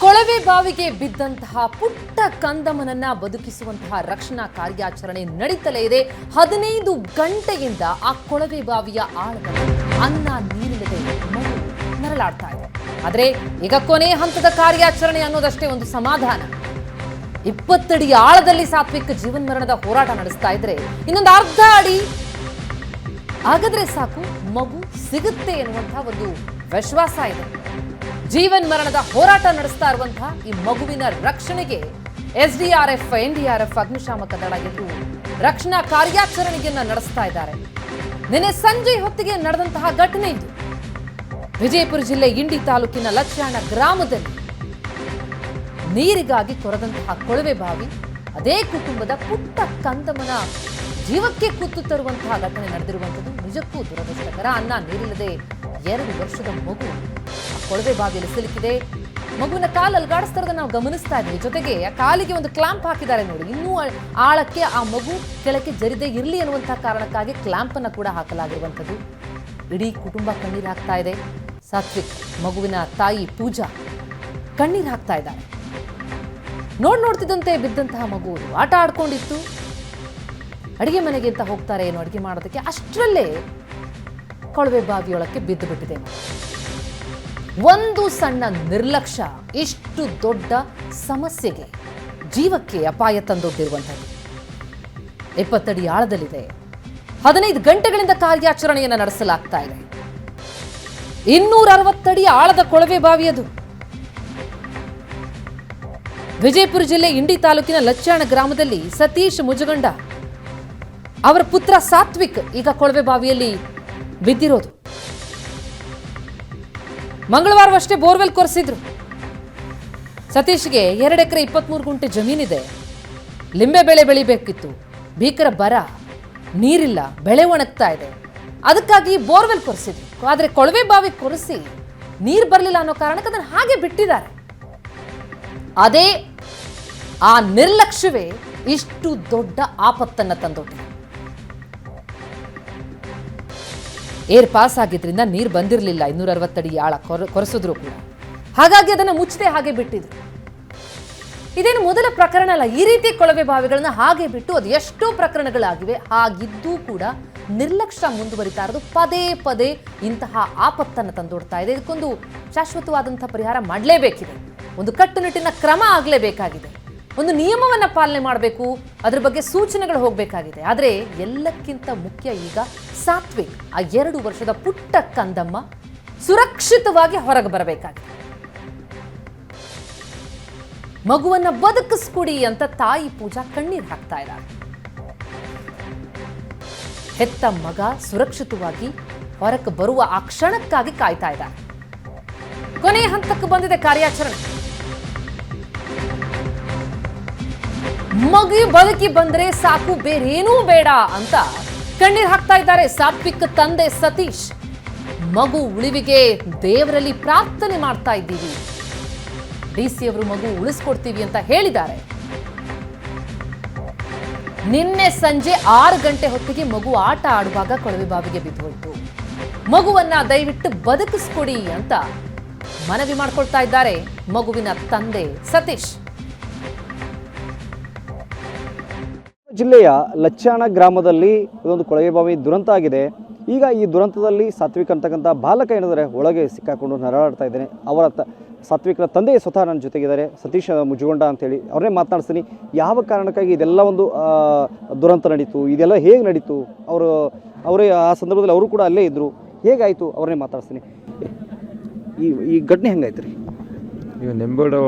ಕೊಳವೆ ಬಾವಿಗೆ ಬಿದ್ದಂತಹ ಪುಟ್ಟ ಕಂದಮನನ್ನ ಬದುಕಿಸುವಂತಹ ರಕ್ಷಣಾ ಕಾರ್ಯಾಚರಣೆ ನಡೀತಲೇ ಇದೆ. ಹದಿನೈದು ಗಂಟೆಯಿಂದ ಆ ಕೊಳವೆ ಬಾವಿಯ ಆಳದಲ್ಲಿ ಅನ್ನ ನೀರಿಲ್ಲದೆ ನರಳಾಡ್ತಾ ಇದೆ. ಆದ್ರೆ ಈಗ ಕೊನೆ ಹಂತದ ಕಾರ್ಯಾಚರಣೆ ಅನ್ನೋದಷ್ಟೇ ಒಂದು ಸಮಾಧಾನ. ಇಪ್ಪತ್ತಡಿ ಆಳದಲ್ಲಿ ಸಾತ್ವಿಕ ಜೀವನ್ ಮರಣದ ಹೋರಾಟ ನಡೆಸ್ತಾ ಇದ್ರೆ ಇನ್ನೊಂದು ಅರ್ಧ ಅಡಿ ಹಾಗಾದ್ರೆ ಸಾಕು, ಮಗು ಸಿಗುತ್ತೆ ಎನ್ನುವಂತಹ ಒಂದು ವಿಶ್ವಾಸ ಇದೆ. ಜೀವನ್ ಮರಣದ ಹೋರಾಟ ನಡೆಸ್ತಾ ಇರುವಂತಹ ಈ ಮಗುವಿನ ರಕ್ಷಣೆಗೆ S D R F, N D R F, ಅಗ್ನಿಶಾಮಕ ದಳ ಇದ್ದು ರಕ್ಷಣಾ ಕಾರ್ಯಾಚರಣೆಯನ್ನ ನಡೆಸ್ತಾ ಇದ್ದಾರೆ. ನಿನ್ನೆ ಸಂಜೆ ಹೊತ್ತಿಗೆ ನಡೆದಂತಹ ಘಟನೆ ಇದು. ವಿಜಯಪುರ ಜಿಲ್ಲೆ ಇಂಡಿ ತಾಲೂಕಿನ ಲಕ್ಷಾಣ ಗ್ರಾಮದಲ್ಲಿ ನೀರಿಗಾಗಿ ಕೊರೆದಂತಹ ಕೊಳವೆ ಬಾವಿ, ಅದೇ ಕುಟುಂಬದ ಪುಟ್ಟ ಕಂದಮನ ಜೀವಕ್ಕೆ ಕುತ್ತು ತರುವಂತಹ ಘಟನೆ ನಡೆದಿರುವಂಥದ್ದು. ನಿಜಕ್ಕೂ ದುರದೃಷ್ಟಕರ. ಅನ್ನ ನೀರಿಲ್ಲದೆ ಎರಡು ವರ್ಷದ ಮಗು ಕೊಳವೆ ಬಾವಿಯಲ್ಲಿ ಸಿಲುಕಿದೆ. ಮಗುವಿನ ಕಾಲು ಅಲ್ಗಾಡಿಸ್ತಾ ಇರೋದನ್ನ ನಾವು ಗಮನಿಸ್ತಾ ಇದ್ದೀವಿ. ಜೊತೆಗೆ ಆ ಕಾಲಿಗೆ ಒಂದು ಕ್ಲಾಂಪ್ ಹಾಕಿದ್ದಾರೆ ನೋಡಿ. ಇನ್ನೂ ಆಳಕ್ಕೆ ಆ ಮಗು ಕೆಳಕ್ಕೆ ಜರಿದೇ ಇರಲಿ ಅನ್ನುವಂತಹ ಕಾರಣಕ್ಕಾಗಿ ಕ್ಲಾಂಪ್ ಅನ್ನ ಕೂಡ ಹಾಕಲಾಗಿರುವಂಥದ್ದು. ಇಡೀ ಕುಟುಂಬ ಕಣ್ಣೀರು ಹಾಕ್ತಾ ಇದೆ. ಸಾತ್ವಿಕ್, ಮಗುವಿನ ತಾಯಿ ಪೂಜಾ ಕಣ್ಣೀರು ಹಾಕ್ತಾ ಇದ್ದಾರೆ. ನೋಡ್ ನೋಡ್ತಿದ್ದಂತೆ ಬಿದ್ದಂತಹ ಮಗು ಆಟ ಆಡ್ಕೊಂಡಿತ್ತು. ಅಡಿಗೆ ಮನೆಗೆ ಅಂತ ಹೋಗ್ತಾರೆ ಏನು ಅಡಿಗೆ ಮಾಡೋದಕ್ಕೆ. ಅಷ್ಟರಲ್ಲೇ ಕೊಳವೆ ಬಾವಿಯೊಳಕ್ಕೆ ಬಿದ್ದು ಬಿಟ್ಟಿದೆ. ಒಂದು ಸಣ್ಣ ನಿರ್ಲಕ್ಷ್ಯ, ಇಷ್ಟು ದೊಡ್ಡ ಸಮಸ್ಯೆಗೆ ಜೀವಕ್ಕೆ ಅಪಾಯ ತಂದೊಡ್ಡಿರುವಂಥದ್ದು. ಇಪ್ಪತ್ತಡಿ ಆಳದಲ್ಲಿದೆ. ಹದಿನೈದು ಗಂಟೆಗಳಿಂದ ಕಾರ್ಯಾಚರಣೆಯನ್ನು ನಡೆಸಲಾಗ್ತಾ ಇದೆ. ಇನ್ನೂರ ಅರವತ್ತಡಿ ಆಳದ ಕೊಳವೆ ಬಾವಿಯದು. ವಿಜಯಪುರ ಜಿಲ್ಲೆ ಇಂಡಿ ತಾಲೂಕಿನ ಲಚ್ಚಾಣ ಗ್ರಾಮದಲ್ಲಿ ಸತೀಶ್ ಮುಜಗಂಡ. ಅವರ ಪುತ್ರ ಸಾತ್ವಿಕ್ ಈಗ ಕೊಳವೆ ಬಾವಿಯಲ್ಲಿ ಬಿದ್ದಿರೋದು. ಮಂಗಳವಾರವಷ್ಟೇ ಬೋರ್ವೆಲ್ ಕೊರೆಸಿದ್ರು. ಸತೀಶ್ಗೆ ಎರಡು ಎಕರೆ ಇಪ್ಪತ್ಮೂರು ಗುಂಟೆ ಜಮೀನಿದೆ. ಲಿಂಬೆ ಬೆಳೆ ಬೆಳಿಬೇಕಿತ್ತು. ಭೀಕರ ಬರ, ನೀರಿಲ್ಲ, ಬೆಳೆ ಒಣಗ್ತಾ ಇದೆ. ಅದಕ್ಕಾಗಿ ಬೋರ್ವೆಲ್ ಕೊರೆಸಿದ್ರು. ಆದರೆ ಕೊಳವೆ ಬಾವಿ ಕೊರೆಸಿ ನೀರು ಬರಲಿಲ್ಲ ಅನ್ನೋ ಕಾರಣಕ್ಕೆ ಅದನ್ನು ಹಾಗೆ ಬಿಟ್ಟಿದ್ದಾರೆ. ಅದೇ ಆ ನಿರ್ಲಕ್ಷ್ಯವೇ ಇಷ್ಟು ದೊಡ್ಡ ಆಪತ್ತನ್ನ ತಂದೊಡ್ಡಿದೆ. ಏರ್ ಪಾಸ್ ಆಗಿದ್ರಿಂದ ನೀರು ಬಂದಿರಲಿಲ್ಲ. ಇನ್ನೂರ ಅರವತ್ತಡಿ ಆಳ ಕೊರ, ಕೊರೆಸಿದ್ರು ಕೂಡ. ಹಾಗಾಗಿ ಅದನ್ನು ಮುಚ್ಚದೆ, ಹಾಗೆ ಬಿಟ್ಟಿದ್ರು. ಇದೇನು ಮೊದಲ ಪ್ರಕರಣ ಅಲ್ಲ, ಈ ರೀತಿ ಕೊಳವೆ ಬಾವಿಗಳನ್ನ ಹಾಗೆ ಬಿಟ್ಟು ಅದು ಎಷ್ಟೋ ಪ್ರಕರಣಗಳಾಗಿವೆ. ಹಾಗಿದ್ದೂ ಕೂಡ ನಿರ್ಲಕ್ಷ್ಯ ಮುಂದುವರಿತಾ ಇರೋದು ಪದೇ ಪದೇ ಇಂತಹ ಆಪತ್ತನ್ನು ತಂದೊಡ್ತಾ ಇದೆ. ಇದಕ್ಕೊಂದು ಶಾಶ್ವತವಾದಂಥ ಪರಿಹಾರ ಮಾಡಲೇಬೇಕಿದೆ. ಒಂದು ಕಟ್ಟುನಿಟ್ಟಿನ ಕ್ರಮ ಆಗಲೇಬೇಕಾಗಿದೆ. ಒಂದು ನಿಯಮವನ್ನ ಪಾಲನೆ ಮಾಡಬೇಕು, ಅದ್ರ ಬಗ್ಗೆ ಸೂಚನೆಗಳು ಹೋಗಬೇಕಾಗಿದೆ. ಆದರೆ ಎಲ್ಲಕ್ಕಿಂತ ಮುಖ್ಯ ಈಗ ಸಾತ್ವಿಕ್ ಆ ಎರಡು ವರ್ಷದ ಪುಟ್ಟ ಕಂದಮ್ಮ ಸುರಕ್ಷಿತವಾಗಿ ಹೊರಗೆ ಬರಬೇಕಾಗಿದೆ. ಮಗುವನ್ನ ಬದುಕಿಸ್ಕೊಡಿ ಅಂತ ತಾಯಿ ಪೂಜಾ ಕಣ್ಣೀರು ಹಾಕ್ತಾ ಇದ್ದಾರೆ. ಹೆತ್ತ ಮಗ ಸುರಕ್ಷಿತವಾಗಿ ಹೊರಕ್ಕೆ ಬರುವ ಆ ಕ್ಷಣಕ್ಕಾಗಿ ಕಾಯ್ತಾ ಇದ್ದಾರೆ. ಕೊನೆಯ ಹಂತಕ್ಕೆ ಬಂದಿದೆ ಕಾರ್ಯಾಚರಣೆ. ಮಗು ಬದುಕಿ ಬಂದ್ರೆ ಸಾಕು, ಬೇರೇನೂ ಬೇಡ ಅಂತ ಕಣ್ಣೀರ್ ಹಾಕ್ತಾ ಇದ್ದಾರೆ ಸಾತ್ವಿಕ್ ತಂದೆ ಸತೀಶ್. ಮಗು ಉಳಿವಿಗೆ ದೇವರಲ್ಲಿ ಪ್ರಾರ್ಥನೆ ಮಾಡ್ತಾ ಇದ್ದೀವಿ. ಡಿ ಅವರು ಮಗು ಉಳಿಸ್ಕೊಡ್ತೀವಿ ಅಂತ ಹೇಳಿದ್ದಾರೆ. ನಿನ್ನೆ ಸಂಜೆ ಆರು ಗಂಟೆ ಹೊತ್ತಿಗೆ ಮಗು ಆಟ ಆಡುವಾಗ ಕೊಳವೆ ಬಾವಿಗೆ ಬಿದ್ದೋಯ್ತು. ಮಗುವನ್ನ ದಯವಿಟ್ಟು ಬದುಕಿಸ್ಕೊಡಿ ಅಂತ ಮನವಿ ಮಾಡ್ಕೊಳ್ತಾ ಇದ್ದಾರೆ ಮಗುವಿನ ತಂದೆ ಸತೀಶ್. ಜಿಲ್ಲೆಯ ಲಚ್ಚಾಣ ಗ್ರಾಮದಲ್ಲಿ ಇದೊಂದು ಕೊಳವೆ ಬಾವಿ ದುರಂತ ಆಗಿದೆ. ಈಗ ಈ ದುರಂತದಲ್ಲಿ ಸಾತ್ವಿಕ್ ಅಂತಕ್ಕಂಥ ಬಾಲಕ ಏನಿದ್ರೆ ಒಳಗೆ ಸಿಕ್ಕಾಕೊಂಡು ನರಳಾಡ್ತಾ ಇದ್ದಾನೆ. ಅವರ ತ, ಸಾತ್ವಿಕನ ತಂದೆ ಸ್ವತಃ ನನ್ನ ಜೊತೆಗಿದ್ದಾರೆ. ಸತೀಶ್ ಮುಜುಗೊಂಡ ಅಂತೇಳಿ ಅವ್ರನ್ನೇ ಮಾತನಾಡ್ತೀನಿ ಯಾವ ಕಾರಣಕ್ಕಾಗಿ ಇದೆಲ್ಲ ಒಂದು ದುರಂತ ನಡೀತು? ಇದೆಲ್ಲ ಹೇಗೆ ನಡೀತು? ಅವರು, ಅವರೇ ಆ ಸಂದರ್ಭದಲ್ಲಿ ಅವರು ಕೂಡ ಅಲ್ಲೇ ಇದ್ದರು ಹೇಗಾಯಿತು? ಅವ್ರನ್ನೇ ಮಾತಾಡ್ತೀನಿ ಈ ಈ ಘಟನೆ ಹೆಂಗಾಯ್ತು ರೀ? ಈಗ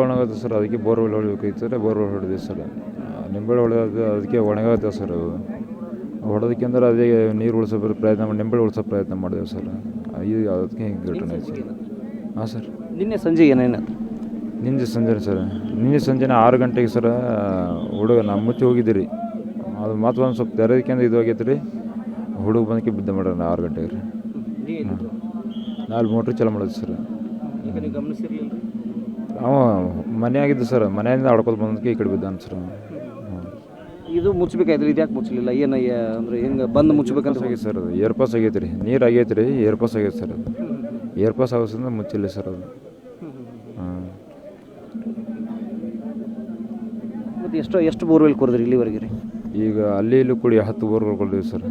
ಒಣಗೋದು ಸರ್, ಅದಕ್ಕೆ ಬೋರ್ವೆಲ್ ಹೊಡಿಬೇಕಾಯ್ತು ಬೋರ್ವೆಲ್ ಹೊಡೆದಿವಿ ಸರ್. ನಿಂಬೆಹಣ್ಣು ಹೊಡೆಯೋದು ಅದಕ್ಕೆ ಒಣಗಾಗುತ್ತೆ ಸರ್ ಅದು ಹೊಡೋದಕ್ಕೆ ಅಂದ್ರೆ ಅದೇ ನೀರು ಉಳಿಸೋ ಪ್ರಯತ್ನ ಮಾಡಿ ನಿಂಬೆ ಉಳಿಸೋ ಪ್ರಯತ್ನ ಮಾಡಿದೆವು ಸರ್. ಇದು ಅದಕ್ಕೆ ಹಿಂಗೆ ಘಟನೆ ಆಯ್ತು ಸರ್. ಹಾಂ ಸರ್. ನಿನ್ನೆ ಸಂಜೆ ಏನೇನು? ನಿನ್ನೆ ಸಂಜೆ ಸರ್. ನಿನ್ನೆ ಸಂಜೆನೆ ಆರು ಗಂಟೆಗೆ ಸರ್ ಹುಡುಗ ನಮ್ಮ ಮುಚ್ಚಿ ಹೋಗಿದ್ದೀರಿ. ಅದು ಮತ್ತೆ ಒಂದು ಸ್ವಲ್ಪ ತೆರೆದಕ್ಕೆ ಇದು ಆಗೈತೆ ರೀ. ಹುಡುಗ ಬಂದಕ್ಕೆ ಬಿದ್ದ ಮಾಡ್ರಿ ಆರು ಗಂಟೆಗೆ ರೀ. ನಾಲ್ಕು ಮೋಟ್ರ್ ಚಲೋ ಮಾಡೋದು ಸರ್. ಈಗ ನೀವು ಆಗಿದ್ದು ಅವ ಮನೆಯಾಗಿದ್ದು ಸರ್ ಮನೆಯಿಂದ ಆಡ್ಕೊಂಡು ಬಂದಕ್ಕೆ ಈ ಕಡೆ ಬಿದ್ದಾನೆ ಸರ್. ಇದು ಮುಚ್ಚಬೇಕಾಯ್ತು ಇದು ಯಾಕೆ ಮುಚ್ಚಲಿಲ್ಲ ಏನು ಅಂದರೆ ಹೆಂಗೆ ಬಂದು ಮುಚ್ಚಬೇಕಂತ ಆಗೈತೆ ಸರ್ ಅದು. ಏರ್ ಪಾಸ್ ಆಗೈತೆ ರೀ. ನೀರು ಆಗೈತೆ ರೀ. ಏರ್ ಪಾಸ್ ಆಗೈತೆ ಸರ್ ಅದು. ಏರ್ ಪಾಸ್ ಆಗೋದ್ರಿಂದ ಮುಚ್ಚಿಲ್ಲ ಸರ್ ಅದು. ಹಾಂ ಮತ್ತು ಎಷ್ಟು ಎಷ್ಟು ಬೋರ್ವೆಲ್ ಕೊಡಿದ್ರಿ ಇಲ್ಲಿವರೆಗೆ ರೀ? ಈಗ ಅಲ್ಲಿ ಇಲ್ಲಿ ಕುಡಿ ಹತ್ತು ಬೋರ್ವೆಲ್ ಕೊಡಿದ್ವಿ ಸರ್.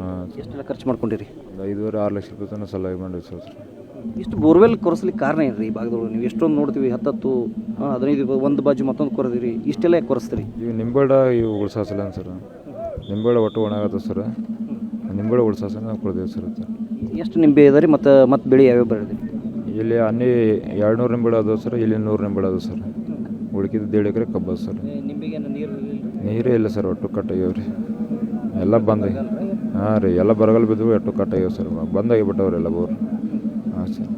ಹಾಂ. ಎಷ್ಟೆಲ್ಲ ಖರ್ಚು ಮಾಡ್ಕೊಂಡಿರಿ? ಒಂದು ಆರು ಲಕ್ಷ ರೂಪಾಯಿ ತನಕ ಸಲಹೆ ಮಾಡಿದ್ವಿ ಸರ್. ಇಷ್ಟು ಬೋರ್ವೆಲ್ ಕೊರೆಸ್ಲಿಕ್ಕೆ ಕಾರಣ ಏನು ರೀ ಈ ಭಾಗದೊಳಗೆ? ನೀವು ಎಷ್ಟೊಂದು ನೋಡ್ತೀವಿ ಹತ್ತತ್ತು ಹದಿನೈದು ಒಂದು ಬಾಜು ಮತ್ತೊಂದು ಕೊರೆದಿರಿ ಇಷ್ಟೆಲ್ಲ ಯಾಕೆ ಕೊರೆಸ್ತೀರಿ? ಈಗ ನಿಂಬೆಡ ಇವು ಉಳ್ಸಾಸಲ್ಲ ಸರ್? ನಿಂಬೆಡ ಒಟ್ಟು ಒಣಗತ್ತೆ ಸರ್. ನಿಂಬೆಡ ಉಳ್ಸಾಸನ ನಾವು ಕೊಡ್ತೀವಿ ಸರ್. ಎಷ್ಟು ನಿಂಬೆ ಇದೆ ರೀ ಮತ್ತು ಮತ್ತು ಬೆಳೆ ಯಾವ್ಯಾವ ಬೆಳೆದ್ರಿ? ಇಲ್ಲಿ ಅನ್ನಿ ಎರಡು ನೂರು ನಿಂಬೆಡ ಅದಾವೆ ಸರ್ ಇಲ್ಲಿ ನೂರು ನಿಂಬೆಡ ಅದಾವೆ ಸರ್. ಉಳ್ಕಿದ್ದು ದೇಡ್ ಎಕರೆ ಕಬ್ಬ ಸರ್. ನೀರು ನೀರೇ ಇಲ್ಲ ಸರ್ ಒಟ್ಟು ಕಟ್ಟಾಗ್ಯಾವ ರೀ. ಎಲ್ಲ ಬಂದ ಹಾಂ ರೀ ಎಲ್ಲ ಬರಗಾಲ ಬಿದ್ದು ಒಟ್ಟು ಕಟ್ಟಾಗ್ಯಾವ ಸರ್. ಬಂದಾಗಿಬಿಟ್ಟವ್ರಿ ಎಲ್ಲ ಬೋರ್. ಸರ್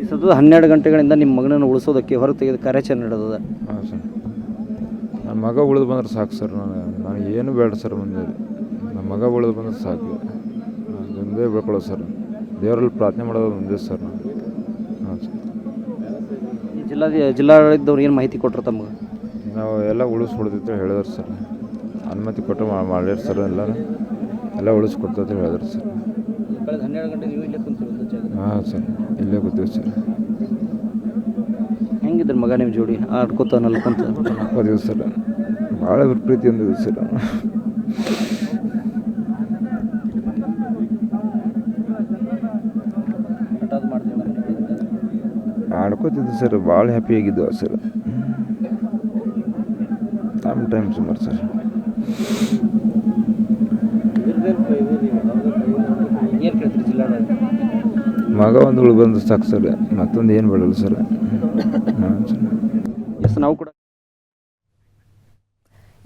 ಈ ಹನ್ನೆರಡು ಗಂಟೆಗಳಿಂದ ನಿಮ್ಮ ಮಗನನ್ನು ಉಳಿಸೋದಕ್ಕೆ ಹೊರಗೆ ತೆಗೆದ ಕಾರ್ಯಾಚರಣೆ ನಡೆದದ? ಹಾಂ ಸರ್. ನನ್ನ ಮಗ ಉಳಿದು ಬಂದ್ರೆ ಸಾಕು ಸರ್. ನಾನು ನನಗೆ ಏನು ಬೇಡ ಸರ್ ಮುಂದೆ. ನನ್ನ ಮಗ ಉಳಿದು ಬಂದ್ರೆ ಸಾಕು. ಒಂದೇ ಬೇಕೊಳ್ಳೋ ಸರ್. ದೇವರಲ್ಲಿ ಪ್ರಾರ್ಥನೆ ಮಾಡೋದು ಒಂದೇ ಸರ್ ನಾನು ಹಾಂ ಸರ್. ಈ ಜಿಲ್ಲಾ ಜಿಲ್ಲಾಡಳಿತದವ್ರು ಏನು ಮಾಹಿತಿ ಕೊಟ್ಟರು ತಮಗೆ? ನಾವು ಎಲ್ಲ ಉಳಿಸ್ ಹೊಡೆದಿತ್ತು ಹೇಳಿದ್ರು ಸರ್. ಅನುಮತಿ ಕೊಟ್ಟು ಮಾ- ಮಾಡ್ಯಾರ ಸರ್ ಎಲ್ಲ ಎಲ್ಲ ಉಳಿಸ್ಕೊಡ್ತಂತ ಹೇಳಿದ್ರು ಸರ್. ಹಾಂ ಸರ್. ಇಲ್ಲೇ ಕೂತೀವಿ ಸರ್. ಹೆಂಗಿದ್ರು ಮಗ ನಿಮ್ಮ ಜೋಡಿ? ಆಡ್ಕೊತ ನಲ್ಕೊಂತ ಅದೇ ಸರ್. ಭಾಳ ಪ್ರೀತಿ ಅಂದಿದೆ ಸರ್. ಆಡ್ಕೋತಿದ್ದೆ ಸರ್. ಭಾಳ ಹ್ಯಾಪಿ ಆಗಿದ್ದು ಸರ್. ಟೈಮ್ ಟೈಮ್ ಸುಮಾರು ಸರ್. ಏನು ಕೇಳ್ತೀರಿ ಜಿಲ್ಲಾಡಳಿತ. ಮಗ ಒಂದು ಉಳು ಬಂದು ಸಾಕು ಸರ್. ಮತ್ತೊಂದು ಏನು ಬಿಡಲ್ಲ ಸರ್. ಹಾಂ ಸರ್ ಎಸ್ ನಾವು ಕೂಡ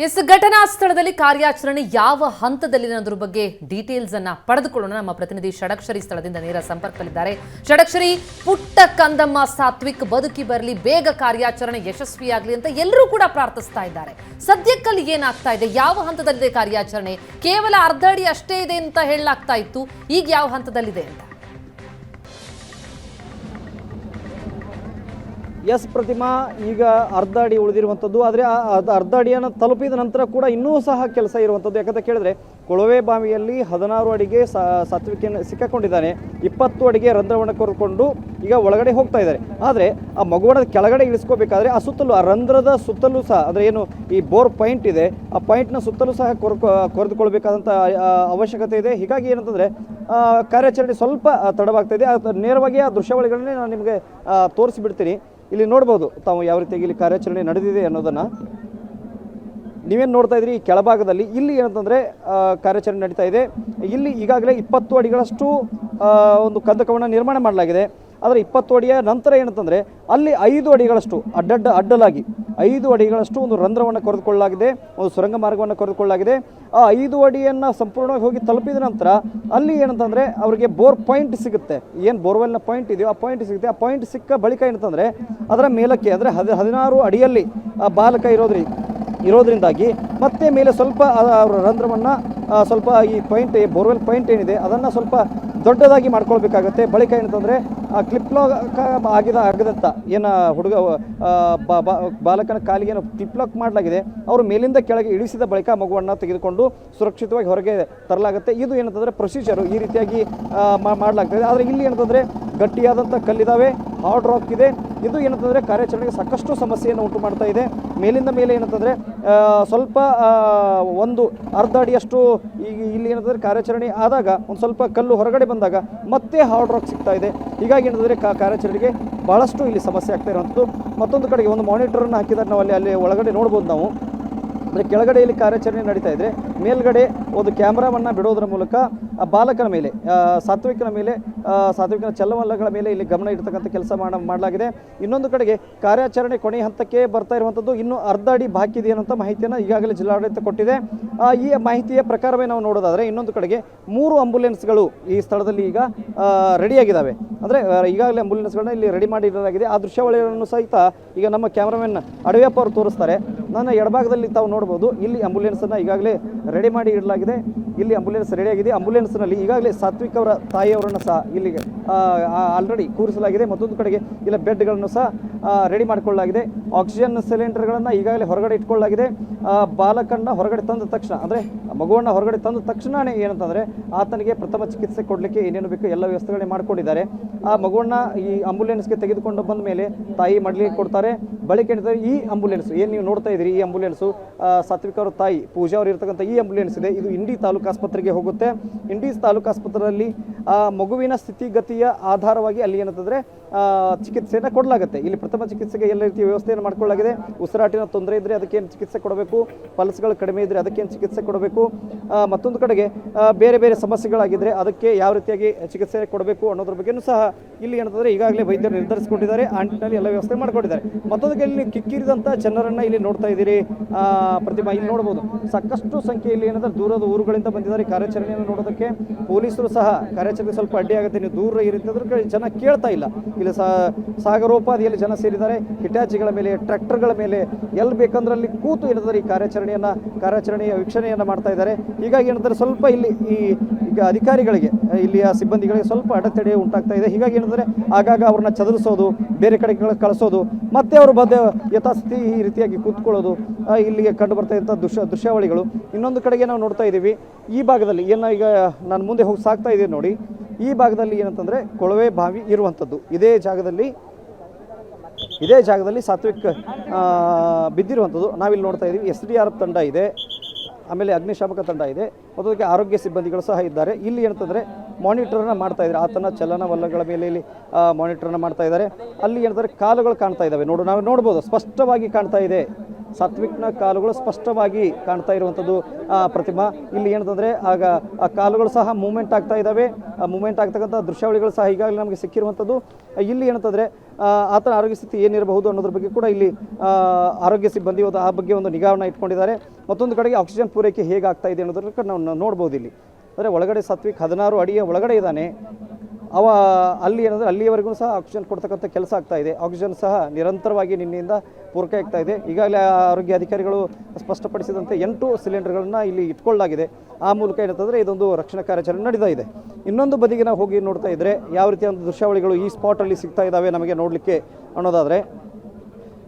ಎಸ್ ಘಟನಾ ಸ್ಥಳದಲ್ಲಿ ಕಾರ್ಯಾಚರಣೆ ಯಾವ ಹಂತದಲ್ಲಿದೆ ಅನ್ನೋದ್ರ ಬಗ್ಗೆ ಡೀಟೇಲ್ಸ್ ಅನ್ನ ಪಡೆದುಕೊಳ್ಳೋಣ. ನಮ್ಮ ಪ್ರತಿನಿಧಿ ಷಡಕ್ಷರಿ ಸ್ಥಳದಿಂದ ನೇರ ಸಂಪರ್ಕದಲ್ಲಿದ್ದಾರೆ. ಷಡಕ್ಷರಿ ಪುಟ್ಟ ಕಂದಮ್ಮ ಸಾತ್ವಿಕ್ ಬದುಕಿ ಬರಲಿ ಬೇಗ ಕಾರ್ಯಾಚರಣೆ ಯಶಸ್ವಿಯಾಗಲಿ ಅಂತ ಎಲ್ಲರೂ ಕೂಡ ಪ್ರಾರ್ಥಿಸ್ತಾ ಇದ್ದಾರೆ. ಸದ್ಯಕ್ಕಲ್ಲಿ ಏನಾಗ್ತಾ ಇದೆ? ಯಾವ ಹಂತದಲ್ಲಿದೆ ಕಾರ್ಯಾಚರಣೆ? ಕೇವಲ ಅರ್ಧ ಅಡಿ ಅಷ್ಟೇ ಇದೆ ಅಂತ ಹೇಳಲಾಗ್ತಾ ಇತ್ತು. ಈಗ ಯಾವ ಹಂತದಲ್ಲಿದೆ ಅಂತ? ಎಸ್ ಪ್ರತಿಮಾ ಈಗ ಅರ್ಧ ಅಡಿ ಉಳಿದಿರುವಂಥದ್ದು, ಆದರೆ ಆ ಅರ್ಧ- ಅಡಿಯನ್ನು ತಲುಪಿದ ನಂತರ ಕೂಡ ಇನ್ನೂ ಸಹ ಕೆಲಸ ಇರುವಂಥದ್ದು. ಯಾಕಂತ ಕೇಳಿದ್ರೆ, ಕೊಳವೆ ಬಾವಿಯಲ್ಲಿ ಹದಿನಾರು ಅಡಿಗೆ ಸಾತ್ವಿಕೆಯನ್ನು ಸಿಕ್ಕಾಕೊಂಡಿದ್ದಾನೆ. ಇಪ್ಪತ್ತು ಅಡಿಗೆ ರಂಧ್ರವನ್ನು ಕೊರ್ಕೊಂಡು ಈಗ ಒಳಗಡೆ ಹೋಗ್ತಾ ಇದ್ದಾರೆ. ಆದರೆ ಆ ಮಗುವಣದ ಕೆಳಗಡೆ ಇಳಿಸ್ಕೋಬೇಕಾದ್ರೆ ಆ ಸುತ್ತಲೂ, ಆ ರಂಧ್ರದ ಸುತ್ತಲೂ ಸಹ, ಅಂದರೆ ಏನು, ಈ ಬೋರ್ ಪಾಯಿಂಟ್ ಇದೆ. ಆ ಪಾಯಿಂಟ್ನ ಸುತ್ತಲೂ ಸಹ ಕೊರ್ ಕೊರೆದುಕೊಳ್ಬೇಕಾದಂಥ ಅವಶ್ಯಕತೆ ಇದೆ. ಹೀಗಾಗಿ ಏನಂತಂದರೆ ಕಾರ್ಯಾಚರಣೆ ಸ್ವಲ್ಪ ತಡವಾಗ್ತಾ ಇದೆ. ನೇರವಾಗಿ ಆ ದೃಶ್ಯಾವಳಿಗಳನ್ನೇ ನಾನು ನಿಮಗೆ ತೋರಿಸಿಬಿಡ್ತೀನಿ. ಇಲ್ಲಿ ನೋಡ್ಬೋದು ತಾವು ಯಾವ ರೀತಿಯಾಗಿ ಇಲ್ಲಿ ಕಾರ್ಯಾಚರಣೆ ನಡೆದಿದೆ ಅನ್ನೋದನ್ನು. ನೀವೇನು ನೋಡ್ತಾ ಇದ್ರಿ? ಈ ಕೆಳಭಾಗದಲ್ಲಿ ಇಲ್ಲಿ ಏನಂತಂದರೆ ಕಾರ್ಯಾಚರಣೆ ನಡೀತಾ ಇದೆ. ಇಲ್ಲಿ ಈಗಾಗಲೇ ಇಪ್ಪತ್ತು ಅಡಿಗಳಷ್ಟು ಒಂದು ಕಂದಕವನ್ನು ನಿರ್ಮಾಣ ಮಾಡಲಾಗಿದೆ. ಆದರೆ ಇಪ್ಪತ್ತು ಅಡಿಯ ನಂತರ ಏನಂತಂದರೆ ಅಲ್ಲಿ ಐದು ಅಡಿಗಳಷ್ಟು ಅಡ್ಡಡ್ಡ ಅಡ್ಡಲಾಗಿ ಐದು ಅಡಿಗಳಷ್ಟು ಒಂದು ರಂಧ್ರವನ್ನು ಕೊರೆದುಕೊಳ್ಳಲಾಗಿದೆ, ಒಂದು ಸುರಂಗ ಮಾರ್ಗವನ್ನು ಕೊರೆದುಕೊಳ್ಳಲಾಗಿದೆ. ಆ ಐದು ಅಡಿಯನ್ನು ಸಂಪೂರ್ಣವಾಗಿ ಹೋಗಿ ತಲುಪಿದ ನಂತರ ಅಲ್ಲಿ ಏನಂತಂದರೆ ಅವರಿಗೆ ಬೋರ್ ಪಾಯಿಂಟ್ ಸಿಗುತ್ತೆ. ಏನು ಬೋರ್ವೆಲ್ನ ಪಾಯಿಂಟ್ ಇದೆಯೋ ಆ ಪಾಯಿಂಟ್ ಸಿಗುತ್ತೆ. ಆ ಪಾಯಿಂಟ್ ಸಿಕ್ಕ ಬಳಿಕ ಏನಂತಂದರೆ ಅದರ ಮೇಲಕ್ಕೆ ಅಂದರೆ ಹದಿ ಹದಿನಾರು ಅಡಿಯಲ್ಲಿ ಆ ಬಾಲಕ ಇರೋದ್ರಿ ಇರೋದರಿಂದಾಗಿ ಮತ್ತೆ ಮೇಲೆ ಸ್ವಲ್ಪ ಅವರ ರಂಧ್ರವನ್ನು ಸ್ವಲ್ಪ ಈ ಪಾಯಿಂಟ್ ಬೋರ್ವೆಲ್ ಪಾಯಿಂಟ್ ಏನಿದೆ ಅದನ್ನು ಸ್ವಲ್ಪ ದೊಡ್ಡದಾಗಿ ಮಾಡ್ಕೊಳ್ಬೇಕಾಗತ್ತೆ. ಬಳಿಕ ಏನಂತಂದರೆ ಆ ಕ್ಲಿಪ್ ಲಾಕ್ ಆಗಿದ ಆಗದಂತ ಏನು ಹುಡುಗ ಬಾಲಕನ ಕಾಲಿಗೆ ಏನು ಕ್ಲಿಪ್ ಲಾಕ್ ಮಾಡಲಾಗಿದೆ. ಅವರು ಮೇಲಿಂದ ಕೆಳಗೆ ಇಳಿಸಿದ ಬಳಿಕ ಮಗುವನ್ನು ತೆಗೆದುಕೊಂಡು ಸುರಕ್ಷಿತವಾಗಿ ಹೊರಗೆ ತರಲಾಗುತ್ತೆ. ಇದು ಏನಂತಂದರೆ ಪ್ರೊಸೀಜರು ಈ ರೀತಿಯಾಗಿ ಮಾಡಲಾಗ್ತದೆ. ಆದರೆ ಇಲ್ಲಿ ಏನಂತಂದರೆ ಗಟ್ಟಿಯಾದಂಥ ಕಲ್ಲಿದ್ದಾವೆ ಹಾರ್ಡ್ ರಾಕ್ ಇದೆ. ಇದು ಏನಂತಂದರೆ ಕಾರ್ಯಾಚರಣೆಗೆ ಸಾಕಷ್ಟು ಸಮಸ್ಯೆಯನ್ನು ಉಂಟು ಮಾಡ್ತಾ ಇದೆ. ಮೇಲಿಂದ ಮೇಲೆ ಏನಂತಂದರೆ ಸ್ವಲ್ಪ ಒಂದು ಅರ್ಧ ಅಡಿಯಷ್ಟು ಈಗ ಇಲ್ಲಿ ಏನಂತಂದರೆ ಕಾರ್ಯಾಚರಣೆ ಆದಾಗ ಒಂದು ಸ್ವಲ್ಪ ಕಲ್ಲು ಹೊರಗಡೆ ಬಂದಾಗ ಮತ್ತೆ ಹಾರ್ಡ್ ರಾಕ್ ಸಿಗ್ತಾ ಇದೆ. ಹೀಗಾಗಿ ಏನಂದರೆ ಕಾ ಕಾರ್ಯಾಚರಣೆಗೆ ಭಾಳಷ್ಟು ಇಲ್ಲಿ ಸಮಸ್ಯೆ ಆಗ್ತಾ ಇರುವಂಥದ್ದು. ಮತ್ತೊಂದು ಕಡೆಗೆ ಒಂದು ಮಾನಿಟರನ್ನು ಹಾಕಿದಾಗ ನಾವು ಅಲ್ಲಿ ಅಲ್ಲಿ ಒಳಗಡೆ ನೋಡ್ಬೋದು ನಾವು. ಅಂದರೆ ಕೆಳಗಡೆ ಇಲ್ಲಿ ಕಾರ್ಯಾಚರಣೆ ನಡೀತಾ ಇದ್ದರೆ ಮೇಲ್ಗಡೆ ಒಂದು ಕ್ಯಾಮ್ರಾವನ್ನು ಬಿಡೋದ್ರ ಮೂಲಕ ಬಾಲಕನ ಮೇಲೆ ಸಾತ್ವಿಕನ ಮೇಲೆ ಸಾತ್ವಿಕನ ಚಲವಲ್ಲಗಳ ಮೇಲೆ ಇಲ್ಲಿ ಗಮನ ಇಡ್ತಕ್ಕಂಥ ಕೆಲಸ ಮಾಡ ಮಾಡಲಾಗಿದೆ. ಇನ್ನೊಂದು ಕಡೆಗೆ ಕಾರ್ಯಾಚರಣೆ ಕೊನೆ ಹಂತಕ್ಕೆ ಬರ್ತಾ ಇರುವಂಥದ್ದು ಇನ್ನೂ ಅರ್ಧ ಅಡಿ ಬಾಕಿ ಅನ್ನೋಂಥ ಮಾಹಿತಿಯನ್ನು ಈಗಾಗಲೇ ಜಿಲ್ಲಾಡಳಿತ ಕೊಟ್ಟಿದೆ. ಈ ಮಾಹಿತಿಯ ಪ್ರಕಾರವೇ ನಾವು ನೋಡೋದಾದರೆ ಇನ್ನೊಂದು ಕಡೆಗೆ ಮೂರು ಆಂಬುಲೆನ್ಸ್ಗಳು ಈ ಸ್ಥಳದಲ್ಲಿ ಈಗ ರೆಡಿಯಾಗಿದ್ದಾವೆ. ಅಂದರೆ ಈಗಾಗಲೇ ಆಂಬುಲೆನ್ಸ್ಗಳನ್ನ ಇಲ್ಲಿ ರೆಡಿ ಮಾಡಿ ಇಡಲಾಗಿದೆ ಆ ದೃಶ್ಯಾವಳಿಗಳನ್ನು ಸಹಿತ ಈಗ ನಮ್ಮ ಕ್ಯಾಮ್ರಾಮನ್ ಅಡವಿಯಪ್ಪ ಅವರು ತೋರಿಸ್ತಾರೆ. ನನ್ನ ಎಡಭಾಗದಲ್ಲಿ ತಾವು ನೋಡ್ಬೋದು ಇಲ್ಲಿ ಆಂಬುಲೆನ್ಸನ್ನು ಈಗಾಗಲೇ ರೆಡಿ ಮಾಡಿ ಇಡಲಾಗಿದೆ. ಇಲ್ಲಿ ಆಂಬುಲೆನ್ಸ್ ರೆಡಿಯಾಗಿದೆ ಆಂಬುಲೆನ್ಸ್ನಲ್ಲಿ ಈಗಾಗಲೇ ಸಾತ್ವಿಕ್ ಅವರ ತಾಯಿಯವರನ್ನು ಸಹ ಇಲ್ಲಿಗೆ ಆಲ್ರೆಡಿ ಕೂರಿಸಲಾಗಿದೆ. ಮತ್ತೊಂದು ಕಡೆಗೆ ಇಲ್ಲ ಬೆಡ್ಗಳನ್ನು ಸಹ ರೆಡಿ ಮಾಡಿಕೊಳ್ಳಲಾಗಿದೆ. ಆಕ್ಸಿಜನ್ ಸಿಲಿಂಡರ್ಗಳನ್ನು ಈಗಾಗಲೇ ಹೊರಗಡೆ ಇಟ್ಕೊಳ್ಳಲಾಗಿದೆ. ಬಾಲಕನ್ನ ಹೊರಗಡೆ ತಂದ ತಕ್ಷಣ, ಅಂದರೆ ಮಗುವನ್ನು ಹೊರಗಡೆ ತಂದ ತಕ್ಷಣ ಏನಂತಂದರೆ ಆತನಿಗೆ ಪ್ರಥಮ ಚಿಕಿತ್ಸೆ ಕೊಡಲಿಕ್ಕೆ ಏನೇನು ಬೇಕು ಎಲ್ಲ ವ್ಯವಸ್ಥೆಗಳನ್ನ ಮಾಡಿಕೊಂಡಿದ್ದಾರೆ. ಆ, ಮಗುವನ್ನು ಈ ಆಂಬುಲೆನ್ಸ್ಗೆ ತೆಗೆದುಕೊಂಡು ಬಂದ ಮೇಲೆ ತಾಯಿ ಮಡಲಿಗೆ ಕೊಡ್ತಾರೆ. ಬಳಿಕ ಈ ಆಂಬುಲೆನ್ಸ್ ಏನು ನೀವು ನೋಡ್ತಾ ಇದ್ದೀರಿ, ಈ ಆಂಬುಲೆನ್ಸು ಸಾತ್ವಿಕ ಅವರ ತಾಯಿ ಪೂಜಾ ಅವರು ಇರ್ತಕ್ಕಂಥ ಈ ಆಂಬ್ಯುಲೆನ್ಸ್ ಇದೆ. ಇದು ಇಂಡಿ ತಾಲೂಕು ಆಸ್ಪತ್ರೆಗೆ ಹೋಗುತ್ತೆ. ಇಂಡಿ ತಾಲೂಕು ಆಸ್ಪತ್ರೆಯಲ್ಲಿ ಮಗುವಿನ ಸ್ಥಿತಿಗತಿಯ ಆಧಾರವಾಗಿ ಅಲ್ಲಿ ಏನಂತಂದರೆ ಚಿಕಿತ್ಸೆಯನ್ನು ಕೊಡಲಾಗುತ್ತೆ. ಇಲ್ಲಿ ಪ್ರಥಮ ಚಿಕಿತ್ಸೆಗೆ ಎಲ್ಲ ರೀತಿಯ ವ್ಯವಸ್ಥೆಯನ್ನು ಮಾಡ್ಕೊಳ್ಳಾಗಿದೆ ಉಸಿರಾಟಿನ ತೊಂದರೆ ಇದ್ದರೆ ಅದಕ್ಕೇನು ಚಿಕಿತ್ಸೆ ಕೊಡಬೇಕು? ಪಲ್ಸ್ಗಳು ಕಡಿಮೆ ಇದ್ದರೆ ಅದಕ್ಕೇನು ಚಿಕಿತ್ಸೆ ಕೊಡಬೇಕು? ಮತ್ತೊಂದು ಕಡೆಗೆ ಬೇರೆ ಬೇರೆ ಸಮಸ್ಯೆಗಳಾಗಿದ್ದರೆ ಅದಕ್ಕೆ ಯಾವ ರೀತಿಯಾಗಿ ಚಿಕಿತ್ಸೆ ಕೊಡಬೇಕು ಅನ್ನೋದ್ರ ಬಗ್ಗೆಯೂ ಸಹ ಇಲ್ಲಿ ಏನಂತಂದರೆ ಈಗಾಗಲೇ ವೈದ್ಯರು ನಿರ್ಧರಿಸಿಕೊಂಡಿದ್ದಾರೆ. ಆ ನಿಟ್ಟಿನಲ್ಲಿ ಎಲ್ಲ ವ್ಯವಸ್ಥೆ ಮಾಡಿಕೊಂಡಿದ್ದಾರೆ. ಮತ್ತೊಂದು ಇಲ್ಲಿ ಕಿಕ್ಕಿರಿದಂಥ ಜನರನ್ನು ಇಲ್ಲಿ ನೋಡ್ತಾ ಇದ್ದೀರಿ. ಪ್ರತಿಭಾ ಇಲ್ಲಿ ನೋಡ್ಬೋದು. ಸಾಕಷ್ಟು ಸಂಖ್ಯೆಯಲ್ಲಿ ಏನಂದ್ರೆ ದೂರದ ಊರುಗಳಿಂದ ಬಂದಿದ್ದಾರೆ ಕಾರ್ಯಾಚರಣೆಯನ್ನು ನೋಡೋದಕ್ಕೆ. ಪೊಲೀಸರು ಸಹ ಕಾರ್ಯಾಚರಣೆ ಸ್ವಲ್ಪ ಅಡ್ಡಿಯಾಗುತ್ತೆ ನೀವು ದೂರ ಇರುತ್ತೆ ಜನ ಕೇಳ್ತಾ ಇಲ್ಲ. ಇಲ್ಲಿ ಸಾಗರೋಪಾದಿಯಲ್ಲಿ ಜನ ಸೇರಿದ್ದಾರೆ. ಹಿಟಾಚಿಗಳ ಮೇಲೆ, ಟ್ರ್ಯಾಕ್ಟರ್ಗಳ ಮೇಲೆ ಎಲ್ಲಿ ಬೇಕಂದ್ರಲ್ಲಿ ಕೂತು ಏನಂದ್ರೆ ಈ ಕಾರ್ಯಾಚರಣೆಯನ್ನು, ಕಾರ್ಯಾಚರಣೆಯ ವೀಕ್ಷಣೆಯನ್ನು ಮಾಡ್ತಾ ಇದ್ದಾರೆ. ಹೀಗಾಗಿ ಏನಂದ್ರೆ ಸ್ವಲ್ಪ ಇಲ್ಲಿ ಈ ಅಧಿಕಾರಿಗಳಿಗೆ, ಇಲ್ಲಿಯ ಸಿಬ್ಬಂದಿಗಳಿಗೆ ಸ್ವಲ್ಪ ಅಡೆತಡೆ ಉಂಟಾಗ್ತಾ ಇದೆ. ಹೀಗಾಗಿ ಏನಂದರೆ ಆಗಾಗ ಅವ್ರನ್ನ ಚದುರಿಸೋದು, ಬೇರೆ ಕಡೆ ಕಳ- ಕಳಿಸೋದು, ಮತ್ತೆ ಅವರು ಬದ ಯಥಾಸ್ಥಿತಿ ಈ ರೀತಿಯಾಗಿ ಕೂತ್ಕೊಳ್ಳೋದು ಇಲ್ಲಿಗೆ ಕಂಡು ಬರ್ತಾ ಇದ್ದಂಥ ದೃಶ್ಯ, ದೃಶ್ಯಾವಳಿಗಳು. ಇನ್ನೊಂದು ಕಡೆಗೆ ನಾವು ನೋಡ್ತಾ ಇದ್ದೀವಿ. ಈ ಭಾಗದಲ್ಲಿ ಏನೋ ಈಗ ನಾನು ಮುಂದೆ ಹೋಗಿ ಸಾಕ್ತಾ ಇದ್ದೀನಿ ನೋಡಿ. ಈ ಭಾಗದಲ್ಲಿ ಏನಂತಂದರೆ ಕೊಳವೆ ಬಾವಿ ಇರುವಂಥದ್ದು. ಇದೇ ಜಾಗದಲ್ಲಿ ಇದೇ ಜಾಗದಲ್ಲಿ ಸಾತ್ವಿಕ್ ಬಿದ್ದಿರುವಂಥದ್ದು. ನಾವಿಲ್ಲಿ ನೋಡ್ತಾ ಇದ್ದೀವಿ ಎಸ್ ಡಿ ಆರ್ ತಂಡ ಇದೆ. ಆಮೇಲೆ ಅಗ್ನಿಶಾಮಕ ತಂಡ ಇದೆ. ಅದಕ್ಕೆ ಆರೋಗ್ಯ ಸಿಬ್ಬಂದಿಗಳು ಸಹ ಇದ್ದಾರೆ. ಇಲ್ಲಿ ಏನಂತಂದರೆ ಮಾನಿಟರ್ನ ಮಾಡ್ತಾ ಇದ್ದಾರೆ. ಆತನ ಚಲನವಲ್ಲಗಳ ಮೇಲೆ ಇಲ್ಲಿ ಮಾನಿಟರ್ನ ಮಾಡ್ತಾ ಇದ್ದಾರೆ. ಅಲ್ಲಿ ಏನಂದರೆ ಕಾಲುಗಳು ಕಾಣ್ತಾ ಇದ್ದಾವೆ. ನೋಡು, ನಾವು ನೋಡ್ಬೋದು, ಸ್ಪಷ್ಟವಾಗಿ ಕಾಣ್ತಾ ಇದೆ. ಸಾತ್ವಿಕ್ನ ಕಾಲುಗಳು ಸ್ಪಷ್ಟವಾಗಿ ಕಾಣ್ತಾ ಇರುವಂಥದ್ದು ಪ್ರತಿಮಾ. ಇಲ್ಲಿ ಏನಂತಂದರೆ ಆಗ, ಆ, ಕಾಲುಗಳು ಸಹ ಮೂಮೆಂಟ್ ಆಗ್ತಾ ಇದ್ದಾವೆ. ಮೂಮೆಂಟ್ ಆಗ್ತಕ್ಕಂಥ ದೃಶ್ಯಾವಳಿಗಳು ಸಹ ಈಗಾಗಲೇ ನಮಗೆ ಸಿಕ್ಕಿರುವಂಥದ್ದು. ಇಲ್ಲಿ ಏನಂತಂದರೆ ಆತನ ಆರೋಗ್ಯ ಸ್ಥಿತಿ ಏನಿರಬಹುದು ಅನ್ನೋದ್ರ ಬಗ್ಗೆ ಕೂಡ ಇಲ್ಲಿ ಆರೋಗ್ಯ ಸಿಬ್ಬಂದಿ ಆ ಬಗ್ಗೆ ಒಂದು ನಿಗಾವನ್ನು ಇಟ್ಕೊಂಡಿದ್ದಾರೆ. ಮತ್ತೊಂದು ಕಡೆಗೆ ಆಕ್ಸಿಜನ್ ಪೂರೈಕೆ ಹೇಗಾಗ್ತಾ ಇದೆ ಅನ್ನೋದ್ರ ನಾವು ನೋಡ್ಬೋದು ಇಲ್ಲಿ. ಅಂದರೆ ಒಳಗಡೆ ಸಾತ್ವಿಕ್ ಹದಿನಾರು ಅಡಿಯ ಒಳಗಡೆ ಇದ್ದಾನೆ. ಅವ ಅಲ್ಲಿ ಏನಂದರೆ ಅಲ್ಲಿಯವರೆಗೂ ಸಹ ಆಕ್ಸಿಜನ್ ಕೊಡ್ತಕ್ಕಂಥ ಕೆಲಸ ಆಗ್ತಾ ಇದೆ. ಆಕ್ಸಿಜನ್ ಸಹ ನಿರಂತರವಾಗಿ ನಿನ್ನೆಯಿಂದ ಪೂರೈಕೆ ಆಗ್ತಾ ಇದೆ. ಈಗಾಗಲೇ ಆರೋಗ್ಯ ಅಧಿಕಾರಿಗಳು ಸ್ಪಷ್ಟಪಡಿಸಿದಂತೆ ಎಂಟು ಸಿಲಿಂಡರ್ಗಳನ್ನು ಇಲ್ಲಿ ಇಟ್ಕೊಳ್ಳಲಾಗಿದೆ. ಆ ಮೂಲಕ ಏನಂತಂದರೆ ಇದೊಂದು ರಕ್ಷಣಾ ಕಾರ್ಯಾಚರಣೆ ನಡೀತಾ ಇದೆ. ಇನ್ನೊಂದು ಬದಿಗೆ ನಾವು ಹೋಗಿ ನೋಡ್ತಾ ಇದ್ದರೆ ಯಾವ ರೀತಿಯ ಒಂದು ದೃಶ್ಯಾವಳಿಗಳು ಈ ಸ್ಪಾಟಲ್ಲಿ ಸಿಗ್ತಾ ಇದ್ದಾವೆ ನಮಗೆ ನೋಡಲಿಕ್ಕೆ ಅನ್ನೋದಾದರೆ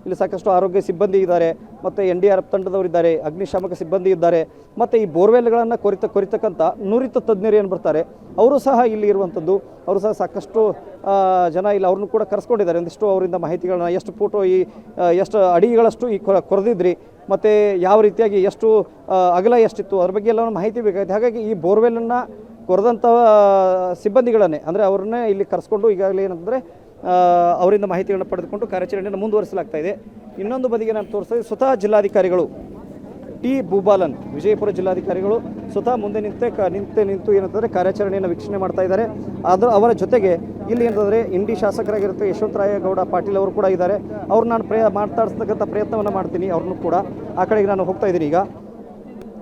ಇಲ್ಲಿ ಸಾಕಷ್ಟು ಆರೋಗ್ಯ ಸಿಬ್ಬಂದಿ ಇದ್ದಾರೆ, ಮತ್ತು ಎನ್ ಡಿ ಆರ್ ತಂಡದವರಿದ್ದಾರೆ, ಅಗ್ನಿಶಾಮಕ ಸಿಬ್ಬಂದಿ ಇದ್ದಾರೆ, ಮತ್ತು ಈ ಬೋರ್ವೆಲ್ಗಳನ್ನು ಕೊರಿತ, ಕೊರಿತಕ್ಕಂಥ ನುರಿತ ತಜ್ಞರು ಏನು ಬರ್ತಾರೆ, ಅವರು ಸಹ ಇಲ್ಲಿ ಇರುವಂಥದ್ದು, ಅವರು ಸಹ ಸಾಕಷ್ಟು ಜನ ಇಲ್ಲಿ ಅವ್ರನ್ನೂ ಕೂಡ ಕರೆಸ್ಕೊಂಡಿದ್ದಾರೆ. ಒಂದಿಷ್ಟು ಅವರಿಂದ ಮಾಹಿತಿಗಳನ್ನ, ಎಷ್ಟು ಫೋಟೋ ಈ ಎಷ್ಟು ಅಡಿಗಳಷ್ಟು ಈ ಕೊರ, ಕೊರೆದಿದ್ರಿ, ಮತ್ತು ಯಾವ ರೀತಿಯಾಗಿ ಎಷ್ಟು ಅಗಲ ಎಷ್ಟಿತ್ತು, ಅದ್ರ ಬಗ್ಗೆ ಎಲ್ಲ ಮಾಹಿತಿ ಬೇಕಾಗಿದೆ ಹಾಗಾಗಿ ಈ ಬೋರ್ವೆಲನ್ನು ಕೊರೆದಂಥ ಸಿಬ್ಬಂದಿಗಳನ್ನೇ, ಅಂದರೆ ಅವ್ರನ್ನೇ ಇಲ್ಲಿ ಕರೆಸ್ಕೊಂಡು ಈಗಾಗಲೇ ಏನಂತಂದರೆ ಅವರಿಂದ ಮಾಹಿತಿಗಳನ್ನು ಪಡೆದುಕೊಂಡು ಕಾರ್ಯಾಚರಣೆಯನ್ನು ಮುಂದುವರಿಸಲಾಗ್ತಾ ಇದೆ. ಇನ್ನೊಂದು ಬದಿಗೆ ನಾನು ತೋರಿಸ್ತಾ ಇದ್ದೆ ಸ್ವತಃ ಜಿಲ್ಲಾಧಿಕಾರಿಗಳು ಟಿ ಭೂಬಾಲನ್ ವಿಜಯಪುರ ಜಿಲ್ಲಾಧಿಕಾರಿಗಳು ಸ್ವತಃ ಮುಂದೆ ನಿಂತೆ ಕ, ನಿಂತೆ ನಿಂತು ಏನಂತಂದರೆ ಕಾರ್ಯಾಚರಣೆಯನ್ನು ವೀಕ್ಷಣೆ ಮಾಡ್ತಾ ಇದ್ದಾರೆ. ಆದರೂ ಅವರ ಜೊತೆಗೆ ಇಲ್ಲಿ ಏನಂತಂದರೆ ಇಂಡಿ ಶಾಸಕರಾಗಿರುತ್ತೆ ಯಶವಂತರಾಯಗೌಡ ಪಾಟೀಲ್ ಅವರು ಕೂಡ ಇದ್ದಾರೆ. ಅವ್ರು ನಾನು ಪ್ರಯ, ಮಾತಾಡ್ಸ್ತಕ್ಕಂಥ ಪ್ರಯತ್ನವನ್ನು ಮಾಡ್ತೀನಿ ಅವ್ರನ್ನೂ ಕೂಡ. ಆ ಕಡೆಗೆ ನಾನು ಹೋಗ್ತಾ ಇದ್ದೀನಿ ಈಗ.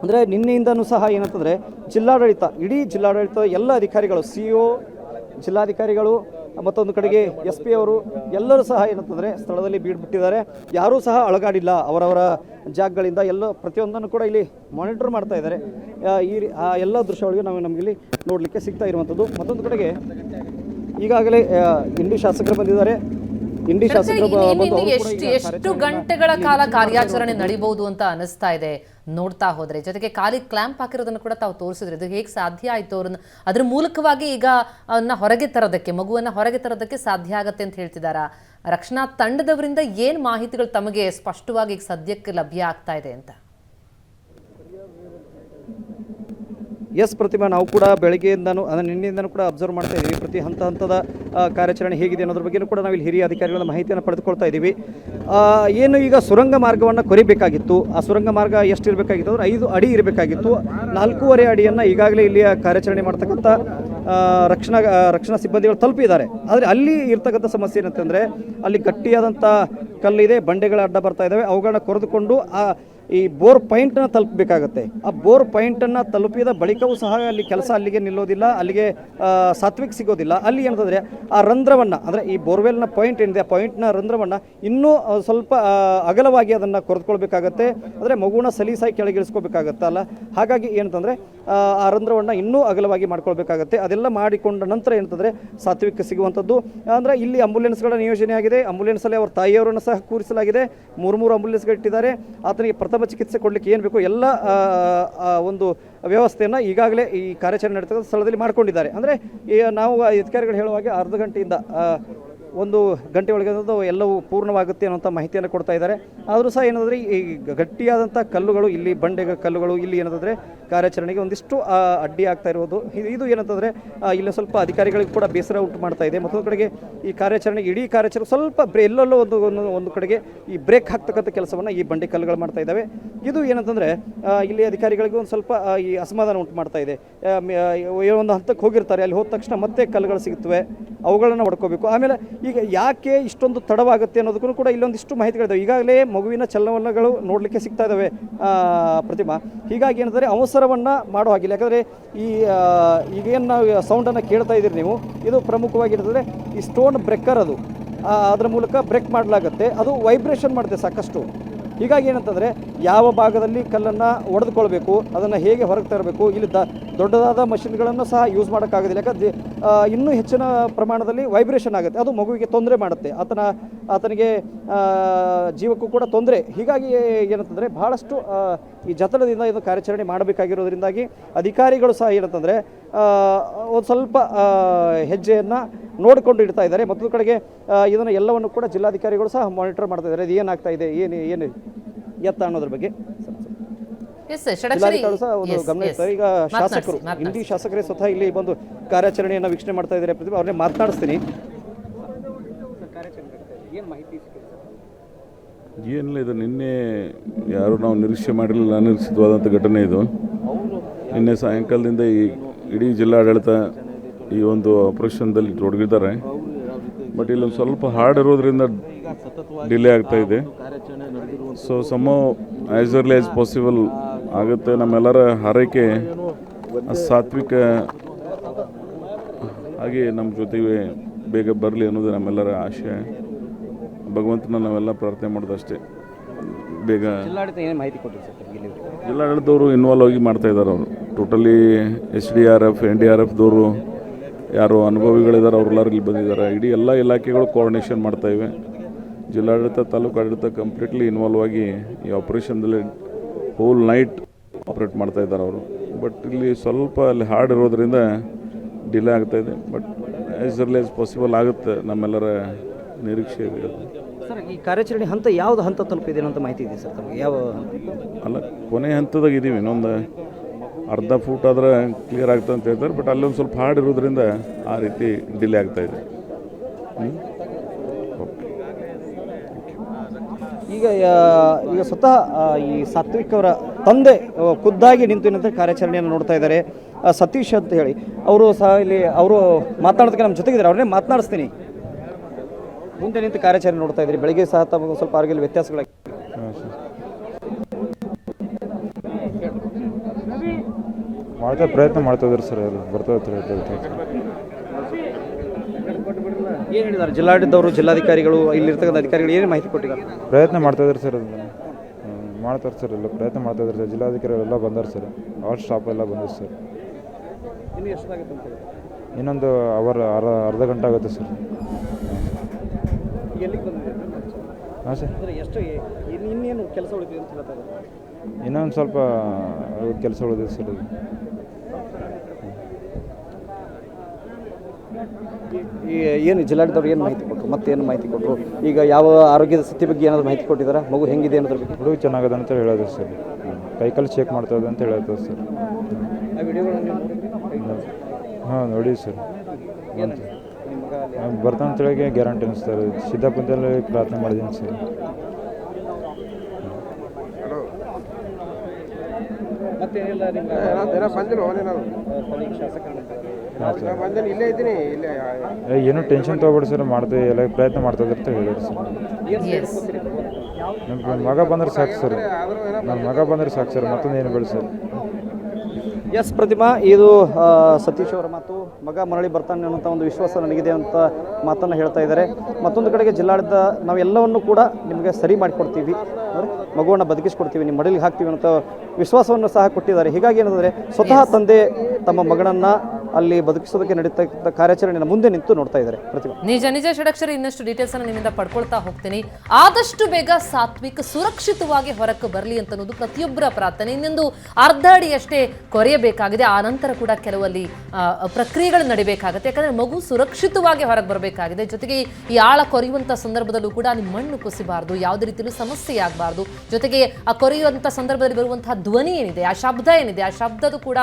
ಅಂದರೆ ನಿನ್ನೆಯಿಂದನೂ ಸಹ ಏನಂತಂದರೆ ಜಿಲ್ಲಾಡಳಿತ, ಇಡೀ ಜಿಲ್ಲಾಡಳಿತದ ಎಲ್ಲ ಅಧಿಕಾರಿಗಳು, ಸಿ ಜಿಲ್ಲಾಧಿಕಾರಿಗಳು ಮತ್ತೊಂದು ಕಡೆಗೆ ಎಸ್ ಪಿ ಅವರು ಎಲ್ಲರೂ ಸಹ ಏನಂತಂದರೆ ಸ್ಥಳದಲ್ಲಿ ಬೀಡ್ಬಿಟ್ಟಿದ್ದಾರೆ ಯಾರೂ ಸಹ ಅಳಗಾಡಿಲ್ಲ. ಅವರವರ ಜಾಗಗಳಿಂದ ಎಲ್ಲ ಪ್ರತಿಯೊಂದನ್ನು ಕೂಡ ಇಲ್ಲಿ ಮಾನಿಟರ್ ಮಾಡ್ತಾ ಇದ್ದಾರೆ. ಈ ಆ ಎಲ್ಲ ದೃಶ್ಯಗಳಿಗೆ ನಾವು ನಮಗಿಲ್ಲಿ ನೋಡಲಿಕ್ಕೆ ಸಿಗ್ತಾ ಇರುವಂಥದ್ದು. ಮತ್ತೊಂದು ಕಡೆಗೆ ಈಗಾಗಲೇ ಇಂಡಿ ಶಾಸಕರು ಬಂದಿದ್ದಾರೆ. ಇಂಡಿ ಶಾಸಕರು ಎಷ್ಟು ಎಷ್ಟು ಗಂಟೆಗಳ ಕಾಲ ಕಾರ್ಯಾಚರಣೆ ನಡೀಬಹುದು ಅಂತ ಅನಿಸ್ತಾ ಇದೆ. ನೋಡ್ತಾ ಹೋದರೆ. ಜೊತೆಗೆ ಖಾಲಿ ಕ್ಲ್ಯಾಂಪ್ ಹಾಕಿರೋದನ್ನು ಕೂಡ ತಾವು ತೋರಿಸಿದ್ರೆ ಇದು ಹೇಗೆ ಸಾಧ್ಯ ಆಯಿತು ಅವ್ರನ್ನ? ಅದ್ರ ಮೂಲಕವಾಗಿ ಈಗ ಅವನ್ನ ಹೊರಗೆ ತರೋದಕ್ಕೆ, ಮಗುವನ್ನು ಹೊರಗೆ ತರೋದಕ್ಕೆ ಸಾಧ್ಯ ಆಗತ್ತೆ ಅಂತ ಹೇಳ್ತಿದಾರಾ? ರಕ್ಷಣಾ ತಂಡದವರಿಂದ ಏನು ಮಾಹಿತಿಗಳು ತಮಗೆ ಸ್ಪಷ್ಟವಾಗಿ ಈಗ ಸದ್ಯಕ್ಕೆ ಲಭ್ಯ ಆಗ್ತಾ ಇದೆ ಅಂತ? ಎಸ್ ಪ್ರತಿಮಾ ನಾವು ಕೂಡ ಬೆಳಗ್ಗೆಯಿಂದನೂ, ಅಂದರೆ ನಿನ್ನೆಯಿಂದನೂ ಕೂಡ ಅಬ್ಸರ್ವ್ ಮಾಡ್ತಾ ಇದ್ದೀವಿ ಪ್ರತಿ ಹಂತ ಹಂತದ ಕಾರ್ಯಾಚರಣೆ ಹೇಗಿದೆ ಅನ್ನೋದ್ರ ಬಗ್ಗೆಯೂ ಕೂಡ ನಾವು ಇಲ್ಲಿ ಹಿರಿಯ ಅಧಿಕಾರಿಗಳ ಮಾಹಿತಿಯನ್ನು ಪಡೆದುಕೊಳ್ತಾ ಇದ್ದೀವಿ ಏನು ಈಗ ಸುರಂಗ ಮಾರ್ಗವನ್ನು ಕೊರಿಬೇಕಾಗಿತ್ತು, ಆ ಸುರಂಗ ಮಾರ್ಗ ಎಷ್ಟು ಇರಬೇಕಾಗಿತ್ತು ಅಂದರೆ ಐದು ಅಡಿ ಇರಬೇಕಾಗಿತ್ತು. ನಾಲ್ಕೂವರೆ ಅಡಿಯನ್ನು ಈಗಾಗಲೇ ಇಲ್ಲಿಯ ಕಾರ್ಯಾಚರಣೆ ಮಾಡ್ತಕ್ಕಂಥ ರಕ್ಷಣಾ ರಕ್ಷಣಾ ಸಿಬ್ಬಂದಿಗಳು ತಲುಪಿದ್ದಾರೆ. ಆದರೆ ಅಲ್ಲಿ ಇರ್ತಕ್ಕಂಥ ಸಮಸ್ಯೆ ಏನಂತಂದರೆ, ಅಲ್ಲಿ ಗಟ್ಟಿಯಾದಂಥ ಕಲ್ಲಿದೆ, ಬಂಡೆಗಳ ಅಡ್ಡ ಬರ್ತಾ ಇದ್ದಾವೆ ಅವುಗಳನ್ನ ಕೊರೆದುಕೊಂಡು, ಆ ಈ ಬೋರ್ ಪಾಯಿಂಟನ್ನು ತಲುಪಬೇಕಾಗತ್ತೆ. ಆ ಬೋರ್ ಪಾಯಿಂಟನ್ನು ತಲುಪಿದ ಬಳಿಕವೂ ಸಹ ಅಲ್ಲಿ ಕೆಲಸ ಅಲ್ಲಿಗೆ ನಿಲ್ಲೋದಿಲ್ಲ, ಅಲ್ಲಿಗೆ ಸಾತ್ವಿಕ್ ಸಿಗೋದಿಲ್ಲ. ಅಲ್ಲಿ ಏನಂತಂದರೆ ಆ ರಂಧ್ರವನ್ನು, ಅಂದರೆ ಈ ಬೋರ್ವೆಲ್ನ ಪಾಯಿಂಟ್ ಏನಿದೆ, ಆ ಪಾಯಿಂಟ್ನ ರಂಧ್ರವನ್ನು ಇನ್ನೂ ಸ್ವಲ್ಪ ಅಗಲವಾಗಿ ಅದನ್ನು ಕೊರೆದುಕೊಳ್ಬೇಕಾಗತ್ತೆ. ಅಂದರೆ ಮಗುನ ಸಲೀಸಾಗಿ ಕೆಳಗಿಳಿಸ್ಕೋಬೇಕಾಗತ್ತಲ್ಲ ಹಾಗಾಗಿ ಏನಂತಂದರೆ ಆ ರಂಧ್ರವನ್ನು ಇನ್ನೂ ಅಗಲವಾಗಿ ಮಾಡ್ಕೊಳ್ಬೇಕಾಗತ್ತೆ. ಅದೆಲ್ಲ ಮಾಡಿಕೊಂಡ ನಂತರ ಏನಂತಂದರೆ ಸಾತ್ವಿಕ ಸಿಗುವಂಥದ್ದು. ಅಂದರೆ ಇಲ್ಲಿ ಆಂಬುಲೆನ್ಸ್ಗಳ ನಿಯೋಜನೆ ಆಗಿದೆ ಆಂಬುಲೆನ್ಸಲ್ಲಿ ಅವರ ತಾಯಿಯವರನ್ನು ಸಹ ಕೂರಿಸಲಾಗಿದೆ. ಮೂರು ಮೂರು ಇಟ್ಟಿದ್ದಾರೆ ಆತನಿಗೆ ಪ್ರಥಮ ಚಿಕಿತ್ಸೆ ಕೊಡಲಿಕ್ಕೆ ಏನು ಬೇಕು ಎಲ್ಲ ಒಂದು ವ್ಯವಸ್ಥೆಯನ್ನು ಈಗಾಗಲೇ ಈ ಕಾರ್ಯಾಚರಣೆ ನಡೀತಕ್ಕಂಥ ಸ್ಥಳದಲ್ಲಿ ಮಾಡಿಕೊಂಡಿದ್ದಾರೆ. ಅಂದರೆ ಈ ನಾವು ಅಧಿಕಾರಿಗಳು ಹೇಳುವಾಗೆ ಅರ್ಧ ಗಂಟೆಯಿಂದ ಒಂದು ಗಂಟೆ ಒಳಗೆ ಎಲ್ಲವೂ ಪೂರ್ಣವಾಗುತ್ತೆ ಅನ್ನೋಂಥ ಮಾಹಿತಿಯನ್ನು ಕೊಡ್ತಾ ಇದ್ದಾರೆ. ಆದರೂ ಸಹ ಏನಂದರೆ ಈ ಗಟ್ಟಿಯಾದಂಥ ಕಲ್ಲುಗಳು, ಇಲ್ಲಿ ಬಂಡೆಗ ಕಲ್ಲುಗಳು, ಇಲ್ಲಿ ಏನಂತಂದರೆ ಕಾರ್ಯಾಚರಣೆಗೆ ಒಂದಿಷ್ಟು ಅಡ್ಡಿ ಆಗ್ತಾ ಇರೋದು ಇದು ಏನಂತಂದ್ರೆ ಇಲ್ಲಿ ಸ್ವಲ್ಪ ಅಧಿಕಾರಿಗಳಿಗೆ ಕೂಡ ಬೇಸರ ಉಂಟು ಮಾಡ್ತಾ ಇದೆ. ಮತ್ತೊಂದು ಕಡೆಗೆ ಈ ಕಾರ್ಯಾಚರಣೆ, ಇಡೀ ಕಾರ್ಯಾಚರಣೆ ಸ್ವಲ್ಪ ಎಲ್ಲೆಲ್ಲೋ ಒಂದು ಒಂದು ಕಡೆಗೆ ಈ ಬ್ರೇಕ್ ಹಾಕ್ತಕ್ಕಂಥ ಕೆಲಸವನ್ನು ಈ ಬಂಡೆ ಕಲ್ಲುಗಳು ಮಾಡ್ತಾ ಇದ್ದಾವೆ. ಇದು ಏನಂತಂದರೆ ಇಲ್ಲಿ ಅಧಿಕಾರಿಗಳಿಗೆ ಒಂದು ಸ್ವಲ್ಪ ಈ ಅಸಮಾಧಾನ ಉಂಟು ಮಾಡ್ತಾ ಇದೆ. ಒಂದು ಹಂತಕ್ಕೆ ಹೋಗಿರ್ತಾರೆ. ಅಲ್ಲಿ ಹೋದ ತಕ್ಷಣ ಮತ್ತೆ ಕಲ್ಲುಗಳು ಸಿಗುತ್ತವೆ. ಅವುಗಳನ್ನು ಹೊಡ್ಕೋಬೇಕು. ಆಮೇಲೆ ಈಗ ಯಾಕೆ ಇಷ್ಟೊಂದು ತಡವಾಗುತ್ತೆ ಅನ್ನೋದಕ್ಕೂ ಕೂಡ ಇಲ್ಲೊಂದಿಷ್ಟು ಮಾಹಿತಿಗಳಿದ್ದಾವೆ. ಈಗಾಗಲೇ ಮಗುವಿನ ಚಲನವಲನಗಳು ನೋಡಲಿಕ್ಕೆ ಸಿಗ್ತಾ ಇದ್ದಾವೆ ಪ್ರತಿಮಾ. ಹೀಗಾಗಿ ಏನಂದರೆ ಅವಸರವನ್ನು ಮಾಡೋ ಹಾಗಿಲ್ಲ. ಯಾಕಂದರೆ ಈ ಈಗೇನು ನಾವು ಸೌಂಡನ್ನು ಕೇಳ್ತಾ ಇದ್ದೀರಿ ನೀವು, ಇದು ಪ್ರಮುಖವಾಗಿರ್ತದೆ, ಈ ಸ್ಟೋನ್ ಬ್ರೆಕ್ಕರ್ ಅದು. ಅದರ ಮೂಲಕ ಬ್ರೇಕ್ ಮಾಡಲಾಗುತ್ತೆ. ಅದು ವೈಬ್ರೇಷನ್ ಮಾಡುತ್ತೆ ಸಾಕಷ್ಟು. ಹೀಗಾಗಿ ಏನಂತಂದರೆ ಯಾವ ಭಾಗದಲ್ಲಿ ಕಲ್ಲನ್ನು ಒಡೆದುಕೊಳ್ಬೇಕು, ಅದನ್ನು ಹೇಗೆ ಹೊರಗೆ ತರಬೇಕು, ಇಲ್ಲಿ ದ, ದೊಡ್ಡದಾದ ಮಷಿನ್ಗಳನ್ನು ಸಹ ಯೂಸ್ ಮಾಡೋಕ್ಕಾಗೋದಿಲ್ಲ. ಯಾಕಂದರೆ ಇನ್ನೂ ಹೆಚ್ಚಿನ ಪ್ರಮಾಣದಲ್ಲಿ ವೈಬ್ರೇಷನ್ ಆಗುತ್ತೆ. ಅದು ಮಗುವಿಗೆ ತೊಂದರೆ ಮಾಡುತ್ತೆ. ಆತನ, ಆತನಿಗೆ ಜೀವಕ್ಕೂ ಕೂಡ ತೊಂದರೆ. ಹೀಗಾಗಿ ಏನಂತಂದರೆ, ಬಹಳಷ್ಟು ಈ ಜತನದಿಂದ ಇದು ಕಾರ್ಯಾಚರಣೆ ಮಾಡಬೇಕಾಗಿರೋದ್ರಿಂದಾಗಿ ಅಧಿಕಾರಿಗಳು ಸಹ ಏನಂತಂದರೆ ಒಂದು ಸ್ವಲ್ಪ ಹೆಜ್ಜೆಯನ್ನು ನೋಡಿಕೊಂಡು ಇಡ್ತಾ ಇದ್ದಾರೆ. ಮತ್ತೊಂದು ಕಡೆಗೆ ಇದನ್ನು ಎಲ್ಲವನ್ನು ಕೂಡ ಜಿಲ್ಲಾಧಿಕಾರಿಗಳು ಸಹ ಮಾನಿಟರ್ ಮಾಡ್ತಾ ಇದ್ದಾರೆ. ಇದು ಏನಾಗ್ತಾ ಇದೆ? ಏನು ಏನು? ಎತ್ತ ಅನ್ನೋದ್ರ ಬಗ್ಗೆ ಜಿಲ್ಲಾಧಿಕಾರಿಗಳು ಸಹ ಒಂದು ಗಮನ ಇರ್ತಾರೆ. ಈಗ ಶಾಸಕರು. ಇಂಡಿ ಶಾಸಕರೇ ಸ್ವತಃ ಇಲ್ಲಿ ಬಂದು ಕಾರ್ಯಾಚರಣೆಯನ್ನು ವೀಕ್ಷಣೆ ಮಾಡ್ತಾ ಇದ್ದಾರೆ ಪ್ರತಿಭಾ ಅವ್ರನ್ನೇ ಮಾತನಾಡಿಸ್ತೀನಿ. ಏನಿಲ್ಲ ಇದು ನಿನ್ನೆ ಯಾರು ನಾವು ನಿರೀಕ್ಷೆ ಮಾಡಿರಲಿಲ್ಲ ಅನಿರೀಕ್ಷಿತವಾದಂಥ ಘಟನೆ ಇದು. ನಿನ್ನೆ ಸಾಯಂಕಾಲದಿಂದ ಈ ಇಡೀ ಜಿಲ್ಲಾಡಳಿತ ಈ ಒಂದು ಆಪರೇಷನ್ದಲ್ಲಿ ತೊಡಗಿದ್ದಾರೆ. ಬಟ್ ಇಲ್ಲೊಂದು ಸ್ವಲ್ಪ ಹಾರ್ಡ್ ಇರೋದ್ರಿಂದ ಡಿಲೇ ಆಗ್ತಾ ಇದೆ. ಸೊ ಸಮ ಆ್ಯಸ್ ಅರ್ಲಿ ಆ್ಯಸ್ ಪಾಸಿಬಲ್ ಆಗುತ್ತೆ. ನಮ್ಮೆಲ್ಲರ ಹಾರೈಕೆ ಸಾತ್ವಿಕ ಹಾಗೆ ನಮ್ಮ ಜೊತೆಗೆ ಬೇಗ ಬರಲಿ ಅನ್ನೋದು ನಮ್ಮೆಲ್ಲರ ಆಶೆ. ಭಗವಂತನ ನಾವೆಲ್ಲ ಪ್ರಾರ್ಥನೆ ಮಾಡೋದು ಅಷ್ಟೇ. ಬೇಗ ಜಿಲ್ಲಾಡಳಿತದವರು ಇನ್ವಾಲ್ವ್ ಆಗಿ ಮಾಡ್ತಾ ಇದ್ದಾರೆ ಅವರು. Totally S D R F N D R ಎಫ್ದವರು ಯಾರು ಅನುಭವಿಗಳಿದ್ದಾರೆ ಅವರೆಲ್ಲರೂ ಇಲ್ಲಿ ಬಂದಿದ್ದಾರೆ. ಇಡೀ ಎಲ್ಲ ಇಲಾಖೆಗಳು ಕೋಆರ್ಡಿನೇಷನ್ ಮಾಡ್ತಾ ಇವೆ. ಜಿಲ್ಲಾಡಳಿತ ತಾಲೂಕು ಆಡಳಿತ ಕಂಪ್ಲೀಟ್ಲಿ ಇನ್ವಾಲ್ವ್ ಆಗಿ ಈ ಆಪ್ರೇಷನ್ದಲ್ಲಿ ಹೋಲ್ ನೈಟ್ ಆಪ್ರೇಟ್ ಮಾಡ್ತಾ ಇದ್ದಾರೆ ಅವರು. ಬಟ್ ಇಲ್ಲಿ ಸ್ವಲ್ಪ ಅಲ್ಲಿ ಹಾರ್ಡ್ ಇರೋದ್ರಿಂದ ಡಿಲೇ ಆಗ್ತಾ ಇದೆ. But as early as possible ಆಗುತ್ತೆ ನಮ್ಮೆಲ್ಲರ ನಿರೀಕ್ಷೆ ಇದೆ ಸರ್ ಈ ಕಾರ್ಯಾಚರಣೆ ಹಂತ ಯಾವ್ದು ಹಂತ ತಲುಪಿದೆ ಅಂತ ಮಾಹಿತಿ ಇದೆ ಸರ್ ತಮಗೆ? ಯಾವ ಅಲ್ಲ ಕೊನೆ ಹಂತದಾಗ ಇದ್ದೀವಿ ಇನ್ನೊಂದು ಅರ್ಧ ಫೂಟ್ ಆದ್ರೆ ಕ್ಲಿಯರ್ ಆಗ್ತದೆ ಅಂತ ಹೇಳ್ತಾರೆ. ಬಟ್ ಅಲ್ಲೊಂದು ಸ್ವಲ್ಪ ಹಾರ್ಡ್ ಇರೋದ್ರಿಂದ ಆ ರೀತಿ ಡಿಲೇ ಆಗ್ತಾ ಇದೆ. ಈಗ ಈಗ ಸ್ವತಃ ಈ ಸಾತ್ವಿಕ್ ಅವರ ತಂದೆ ಖುದ್ದಾಗಿ ನಿಂತು ನಿಂತ ಕಾರ್ಯಾಚರಣೆಯನ್ನು ನೋಡ್ತಾ ಇದ್ದಾರೆ. ಸತೀಶ್ ಅಂತ ಹೇಳಿ, ಅವರು ಸಹ ಇಲ್ಲಿ, ಅವರು ಮಾತನಾಡೋದಕ್ಕೆ ನಮ್ಮ ಜೊತೆಗಿದ್ದಾರೆ. ಅವ್ರನ್ನೇ ಮಾತನಾಡಿಸ್ತೀನಿ. ಮುಂದೆ ನಿಂತು ಕಾರ್ಯಾಚರಣೆ ನೋಡ್ತಾ ಇದ್ದೀರಿ. ಬೆಳಿಗ್ಗೆ ಸಹ ತಮಗೆ ಸ್ವಲ್ಪ ಅವ್ರಿಗೆ ವ್ಯತ್ಯಾಸಗಳಾಗಿ ಮಾಡ್ತಾ ಪ್ರಯತ್ನ ಮಾಡ್ತಾ ಇದ್ದಾರೆ ಸರ್, ಎಲ್ಲ ಇರ್ತಾರೆ. ಏನು ಹೇಳಿದ್ದಾರೆ? ಜಿಲ್ಲಾಡಳಿತದವರು ಜಿಲ್ಲಾಧಿಕಾರಿಗಳು ಇಲ್ಲಿರ್ತಕ್ಕಂಥ ಅಧಿಕಾರಿಗಳು ಏನು ಮಾಹಿತಿ ಕೊಟ್ಟಿದ್ದಾರೆ? ಪ್ರಯತ್ನ ಮಾಡ್ತಾ ಇದ್ದಾರೆ ಸರ್ ಅದನ್ನು. ಮಾಡ್ತಾರೆ ಸರ್ ಎಲ್ಲ ಪ್ರಯತ್ನ ಮಾಡ್ತಾ ಇದ್ದಾರೆ ಸರ್. ಜಿಲ್ಲಾಧಿಕಾರಿ ಎಲ್ಲ ಬಂದಾರೆ ಸರ್. ಅವ್ರ ಸ್ಟಾಪ್ ಎಲ್ಲ ಬಂದರು ಸರ್. ಇನ್ನು ಎಷ್ಟಾಗುತ್ತೆ ಅಂತ ಹೇಳಿ ಇನ್ನೊಂದು ಅವರ್ ಅರ್ಧ ಅರ್ಧ ಗಂಟೆ ಆಗುತ್ತೆ ಸರ್. ಎಲ್ಲಿಗೆ ಬಂದಿದೆ ಹಾಂ ಸರ್. ಅಂದರೆ ಎಷ್ಟು ಇನ್ನು ಇನ್ನೇನು ಕೆಲಸ ಉಳಿದಿದೆ ಅಂತ ಹೇಳ್ತಾ ಇದ್ದಾರೆ ಇನ್ನೊಂದು ಸ್ವಲ್ಪ ಕೆಲಸ ಉಳಿದಿದೆ ಸರ್ ಅದು ಈ ಏನು ಜಿಲ್ಲಾಡಳಿತವ್ರು ಏನು ಮಾಹಿತಿ ಕೊಟ್ಟರು ಮತ್ತೆ ಏನು ಮಾಹಿತಿ ಕೊಟ್ಟರು ಈಗ ಯಾವ ಆರೋಗ್ಯದ ಸ್ಥಿತಿ ಬಗ್ಗೆ ಏನಾದರೂ ಮಾಹಿತಿ ಕೊಟ್ಟಿದ್ದಾರೆ ಮಗು ಹೆಂಗಿದೆ ಅನ್ನೋದ್ರ ಬಗ್ಗೆ. ಹುಡುಗ ಚೆನ್ನಾಗದ ಅಂತ ಹೇಳೋದು ಸರ್. ಕೈಕಾಲು ಚೆಕ್ ಮಾಡ್ತಾ ಇದೆ ಅಂತ ಹೇಳೋದು ಸರ್. ಹಾಂ ನೋಡಿ ಸರ್. ಬರ್ತಾ ಅಂತ ಹೇಳಿ ಗ್ಯಾರಂಟಿ ಸರ್ ಸಿದ್ದಾಪುರದಲ್ಲಿ ಪ್ರಾರ್ಥನೆ ಮಾಡಿದ್ದೀನಿ ಸರ್. ಮತ್ತೇನಿಲ್ಲ ನಿಮ್ಮ ದಿನ ಏನೂ ಟೆನ್ಷನ್ ತೊಗೊಬೇಡಿ ಸರ್ ಮಾಡ್ತೀವಿ ಎಲ್ಲ ಪ್ರಯತ್ನ ಮಾಡ್ತಾ ಅಂತ ಹೇಳಿದ್ರು ಸರ್. ನಮ್ಮ ಮಗ ಬಂದ್ರೆ ಸಾಕು ಸರ್. ನನ್ನ ಮಗ ಬಂದರೆ ಸಾಕು ಸರ್ ಮತ್ತೊಂದು ಏನು ಬೇಡ ಸರ್. ಎಸ್ ಪ್ರತಿಮಾ ಇದು ಸತೀಶ್ ಅವರ ಮಾತು. ಮಗ ಮರಳಿ ಬರ್ತಾನೆ ಅನ್ನೋಂಥ ಒಂದು ವಿಶ್ವಾಸ ನನಗಿದೆ ಅಂತ ಮಾತನ್ನು ಹೇಳ್ತಾ ಇದ್ದಾರೆ. ಮತ್ತೊಂದು ಕಡೆಗೆ ಜಿಲ್ಲಾಡಳಿತ ನಾವೆಲ್ಲವನ್ನು ಕೂಡ ನಿಮಗೆ ಸರಿ ಮಾಡಿಕೊಡ್ತೀವಿ. ಅಂದರೆ ಮಗುವನ್ನು ಬದುಕಿಸ್ಕೊಡ್ತೀವಿ ನಿಮ್ಮ ಮಡಲಿಗೆ ಹಾಕ್ತೀವಿ ಅಂತ ವಿಶ್ವಾಸವನ್ನು ಸಹ ಕೊಟ್ಟಿದ್ದಾರೆ. ಹೀಗಾಗಿ ಏನಂದರೆ ಸ್ವತಃ ತಂದೆ ತಮ್ಮ ಮಗನನ್ನು ಅಲ್ಲಿ ಬದುಕಿಸೋದಕ್ಕೆ ನಡೀತಾ ಕಾರ್ಯಾಚರಣೆಯನ್ನು ಮುಂದೆ ನಿಂತು ನೋಡ್ತಾ ಇದ್ದಾರೆ ಪ್ರತಿಭಾ. ನಿಜ ನಿಜ ಷಡಕ್ಷರ, ಇನ್ನಷ್ಟು ಡೀಟೇಲ್ಸ್ ಅನ್ನು ನಿಮ್ಮಿಂದ ಪಡ್ಕೊಳ್ತಾ ಹೋಗ್ತೀನಿ. ಆದಷ್ಟು ಬೇಗ ಸಾತ್ವಿಕ್ ಸುರಕ್ಷಿತವಾಗಿ ಹೊರಕ್ಕೆ ಬರಲಿ ಅಂತ ಅನ್ನೋದು ಪ್ರತಿಯೊಬ್ಬರ ಪ್ರಾರ್ಥನೆ. ಇನ್ನೊಂದು ಅರ್ಧ ಅಡಿಯಷ್ಟೇ ಕೊರೆಯಬೇಕಾಗಿದೆ. ಆ ನಂತರ ಕೂಡ ಕೆಲವಲ್ಲಿ ಪ್ರಕ್ರಿಯೆಗಳು ನಡಿಬೇಕಾಗುತ್ತೆ. ಯಾಕಂದ್ರೆ ಮಗು ಸುರಕ್ಷಿತವಾಗಿ ಹೊರಗೆ ಬರಬೇಕಾಗಿದೆ. ಜೊತೆಗೆ ಈ ಆಳ ಕೊರೆಯುವಂತ ಸಂದರ್ಭದಲ್ಲೂ ಕೂಡ ಅಲ್ಲಿ ಮಣ್ಣು ಕುಸಿಬಾರ್ದು, ಯಾವುದೇ ರೀತಿಯಲ್ಲೂ ಸಮಸ್ಯೆ ಆಗಬಾರ್ದು. ಜೊತೆಗೆ ಆ ಕೊರೆಯುವಂತ ಸಂದರ್ಭದಲ್ಲಿ ಬರುವಂತಹ ಧ್ವನಿ ಏನಿದೆ, ಆ ಶಬ್ದ ಏನಿದೆ, ಆ ಶಬ್ದದ ಕೂಡ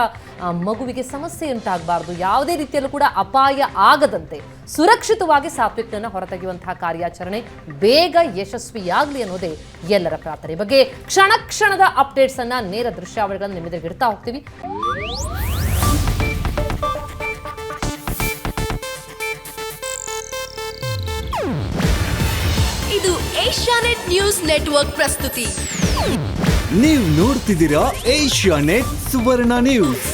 ಮಗುವಿಗೆ ಸಮಸ್ಯೆ ಉಂಟಾಗಬಾರ್ದು. ಯಾವುದೇ ರೀತಿಯಲ್ಲೂ ಕೂಡ ಅಪಾಯ ಆಗದಂತೆ ಸುರಕ್ಷಿತವಾಗಿ ಸಾತ್ವಿಕ್ನ ಹೊರತೆಗೆಯುವಂತಹ ಕಾರ್ಯಾಚರಣೆ ಬೇಗ ಯಶಸ್ವಿಯಾಗಲಿ ಅನ್ನೋದೇ ಎಲ್ಲರ ಪ್ರಾರ್ಥನೆ. ಈ ಬಗ್ಗೆ ಕ್ಷಣ ಕ್ಷಣದ ಅಪ್ಡೇಟ್ಸ್ ಅನ್ನ ನೇರ ದೃಶ್ಯಾವಳಿಗಳನ್ನು ನಿಮ್ಮೆದುರಿಗೆ ಇಡ್ತಾ ಹೋಗ್ತೀವಿ. ಇದು ಏಷ್ಯಾನೆಟ್ ನ್ಯೂಸ್ ನೆಟ್ವರ್ಕ್ ಪ್ರಸ್ತುತಿ. ನೀವು ನೋಡ್ತಿದ್ದೀರಾ ಏಷ್ಯಾ ನೆಟ್ ಸುವರ್ಣ ನ್ಯೂಸ್.